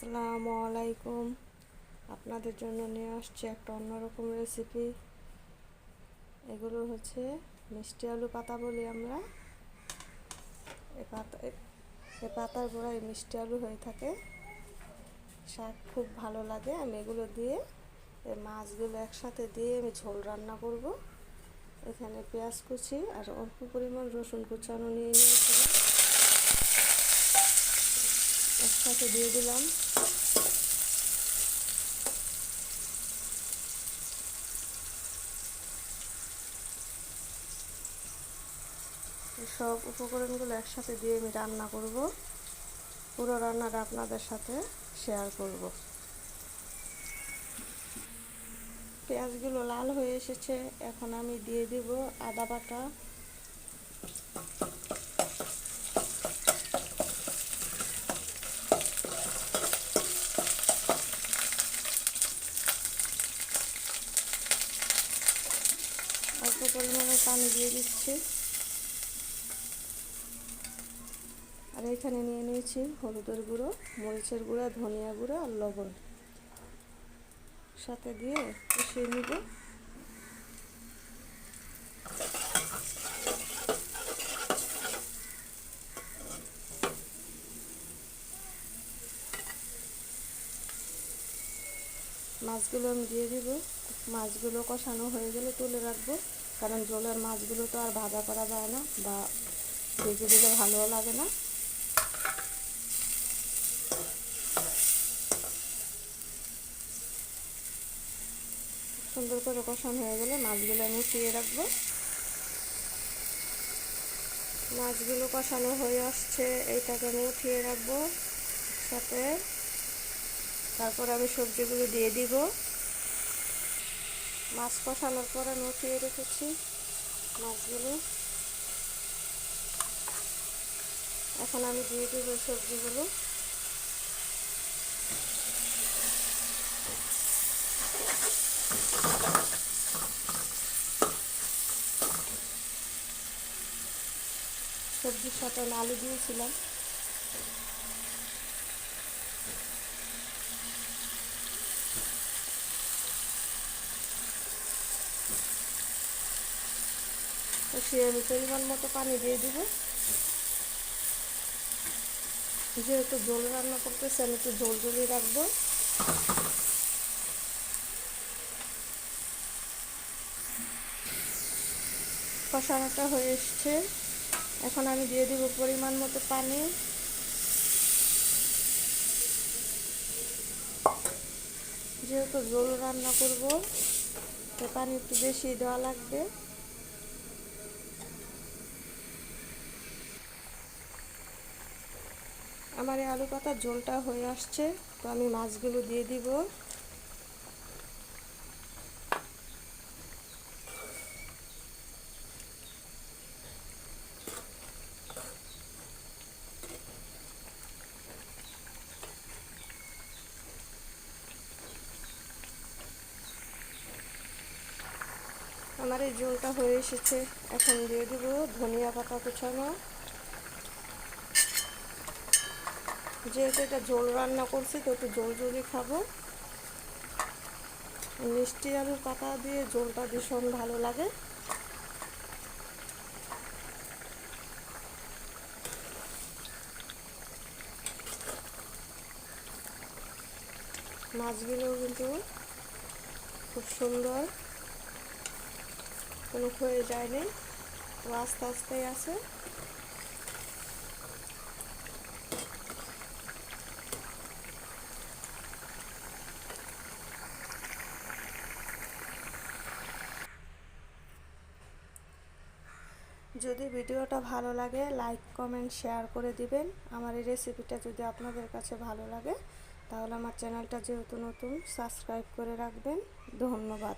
আসসালামু আলাইকুম। আপনাদের জন্য নিয়ে আসছি একটা অন্যরকম রেসিপি এগুলো হচ্ছে মিষ্টি আলু পাতা বলি আমরা। এ পাতা, এ পাতার গোড়ায় মিষ্টি আলু হয়ে থাকে। শাক খুব ভালো লাগে। আমি এগুলো দিয়ে এই মাছগুলো একসাথে দিয়ে আমি ঝোল রান্না করব। এখানে পেঁয়াজ কুচি আর অল্প পরিমাণ রসুন কুচানো নিয়ে নিয়েছিলাম। একসাথে দিয়ে দিলাম। সব উপকরণগুলো একসাথে দিয়ে আমি রান্না করব। পুরো রান্নাটা আপনাদের সাথে শেয়ার করব। পেঁয়াজগুলো লাল হয়ে এসেছে। এখন আমি দিয়ে দিব আদা বাটা। অল্প পরিমাণে পানি দিয়ে দিচ্ছি। আর এখানে নিয়ে নিয়েছি হলুদের গুঁড়ো, মরিচের গুঁড়ো, ধনিয়া গুঁড়ো আর লবণ। সাথে দিয়ে কষিয়ে নিব। মাছগুলো আমি দিয়ে দিব। মাছগুলো কষানো হয়ে গেলে তুলে রাখব। কারণ জলের মাছগুলো তো আর ভাজা করা যায় না বা ভেজে দিলে ভালোও লাগে না। সুন্দর করে কষানো হয়ে গেলে মাছগুলো আমি উঠিয়ে রাখব। মাছগুলো কষানো হয়ে আসছে, এইটাকে আমি উঠিয়ে রাখব সাথে তারপর আমি সবজিগুলো দিয়ে দিব। মাছ কষানোর পরে উঠিয়ে রেখেছি মাছগুলো। এখন আমি দিয়ে দিব সবজিগুলো। সবজির সাথে আলু দিয়েছিলাম। সে আমি পরিমাণ মতো পানি দিয়ে দিব। যেহেতু ঝোল রান্না করতেছি, আমি একটু জল ঝোলই রাখব। কষানোটা হয়ে এসছে। এখন আমি দিয়ে দিব পরিমাণ মতো পানি। যেহেতু ঝোল রান্না করব, তো পানি একটু বেশি দেওয়া লাগবে। আমার এই আলু পাতার ঝোলটা হয়ে আসছে, তো আমি মাছগুলো দিয়ে দিব। আমার এই ঝোলটা হয়ে এসেছে, এখন দিয়ে দিব ধনিয়া পাতা কুচানো। যেহেতু এটা ঝোল রান্না করছি, তো একটু ঝোল ঝোলই খাব। মিষ্টি আলুর পাতা দিয়ে ঝোলটা ভীষণ ভালো লাগে। মাছগুলো কিন্তু খুব সুন্দর। কোনো ক্ষয়ে যায়নি আস্তে আস্তেই আছে। যদি ভিডিওটা ভালো লাগে লাইক কমেন্ট শেয়ার করে দিবেন। আমার এই রেসিপিটা যদি আপনাদের কাছে ভালো লাগে, তাহলে আমার চ্যানেলটা যেহেতু নতুন সাবস্ক্রাইব করে রাখবেন। ধন্যবাদ।